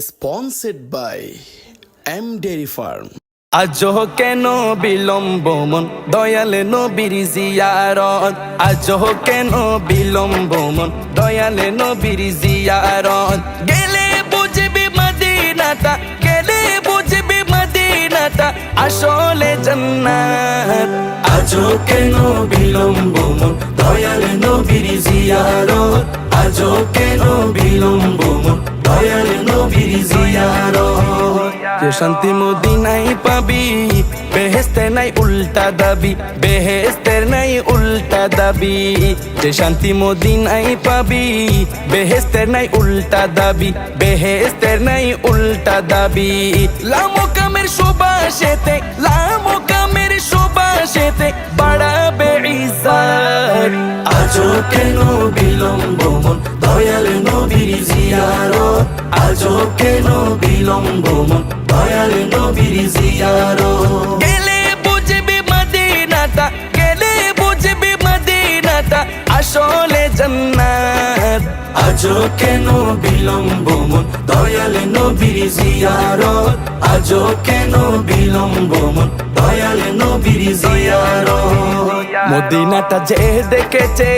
sponsored by M Dairy Farm. আজ কেন বিলম্ব মন? দয়াল নবীর জিয়ারত। আজ কেন বিলম্ব মন? দয়াল নবীর জিয়ারত। গেলে বুঝবি মদিনাটা, গেলে বুঝবি মদিনাটা, আসলে জান্নাত। আজ কেন বিলম্ব মন? দয়াল নবীর জিয়ারত। আজ কেন বিলম্ব মন? যে শান্তি মদিনাই পাবি বেহেস্তে নাই উল্টা দাবি বেহেস্তের নাই উল্টা দাবি। যে শান্তি মদিনাই পাবি বেহেস্তের নাই উল্টা দাবি বেহেস্তের নাই উল্টা দাবি। লামো কামের সুবাসেতে লামো কামের সুবাসেতে বাড়াবে ইজ্জত আজও কেন বিলম্ব মন, দয়াল নবীর জিয়ারত? আজও কেন বিলম্ব দয়াল নবীর জিয়ারত গেলে বুঝবি মদিনাটা গেলে বুঝবি মদিনাটা আসলে জান্নাত আজও কেন বিলম্ব মন দয়াল নবীর জিয়ারত আজও কেন বিলম্ব মন দয়াল নবীর জিয়ারত মদিনাটা যে দেখেছে,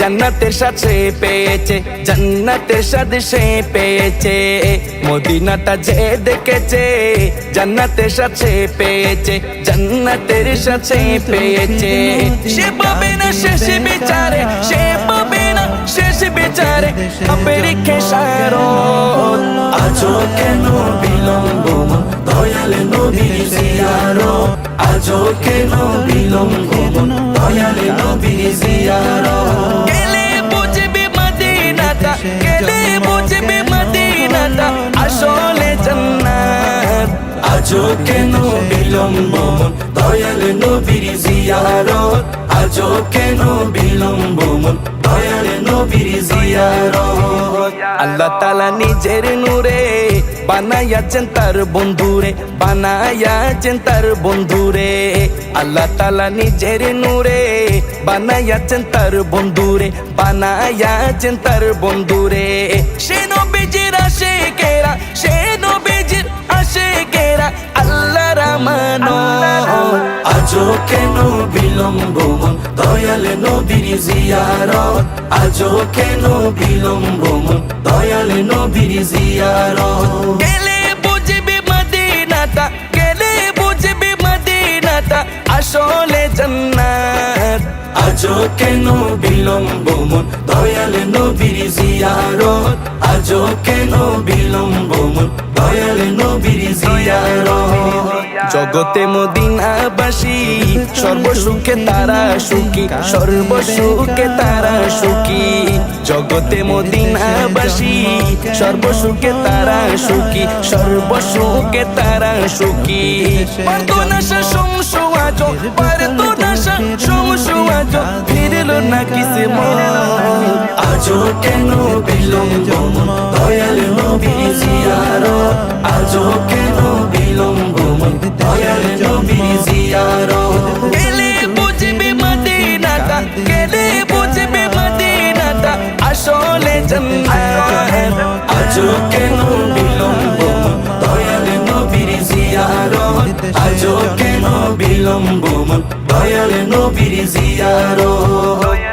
জান্নাতের সাথে পেয়েছে, জান্নাতের সাথে সে পেয়েছে। মদিনাটা যে দেখেছে, জান্নাতের সাথে পেয়েছে, জান্নাতের সাথে পেয়েছে। সে পাবে না শেষ বিচারে, সে পাবে না শেষ বিচারে রেখে সারত আজও কেন বিলম্ব, দয়াল নবীর জিয়ারত? আজও কেন বিলম্ব? দয়াল নবীর জিয়ারত গেলে বুঝবি মদিনাটা গেলে বুঝবি মদিনাটা আসলে জান্নাত আজও কেন বিলম্ব দয়াল নবীর জিয়ারত আজও কেন বিলম্ব দয়াল নবীর জিয়ারত আল্লাহ তালা নিজের নূরে বানাইয়াছেন তার বন্ধুরে বানাইয়াছেন তার বন্ধুরে। আল্লাহ তালা নিজের নূরে বানাইয়াছেন তার বন্ধুরে বানাইয়াছেন তার বন্ধুরে। সে নবীজির আসে কেরা সে নবীজির আসে কেরা আল্লাহ রামানো আজও কেন বিলম্ব মন? দয়াল নবীর জিয়ারত। আজও কেন বিলম্ব মন? নবীর জিয়ারত। গেলে বুঝবি মদিনাটা? গেলে বুঝবি মদিনাটা? আসলে জান্নাত। আজও কেন বিলম্ব মন? দয়াল নবীর জিয়ারত। আজও কেন বিলম্ব মন? দয়াল নবীর জিয়ারত। জগতে মদিনাবাসী সর্বসুখে তারা সুখী, সর্বসুখে তারা সুখী। জগতে মদিনাবাসী সর্বসুখে তারা সুখী, সর্বসুখে তারা সুখী। আজ কেন বিলম্ব জিয়ারত গেলে বুঝবি মদিনাটা গেলে বুঝবি মদিনাটা আসলে জান্নাত আজও কেন বিলম্ব দয়াল নবীর জিয়ারো আজও কেন বিলম্ব দয়াল নবীর জিয়ারত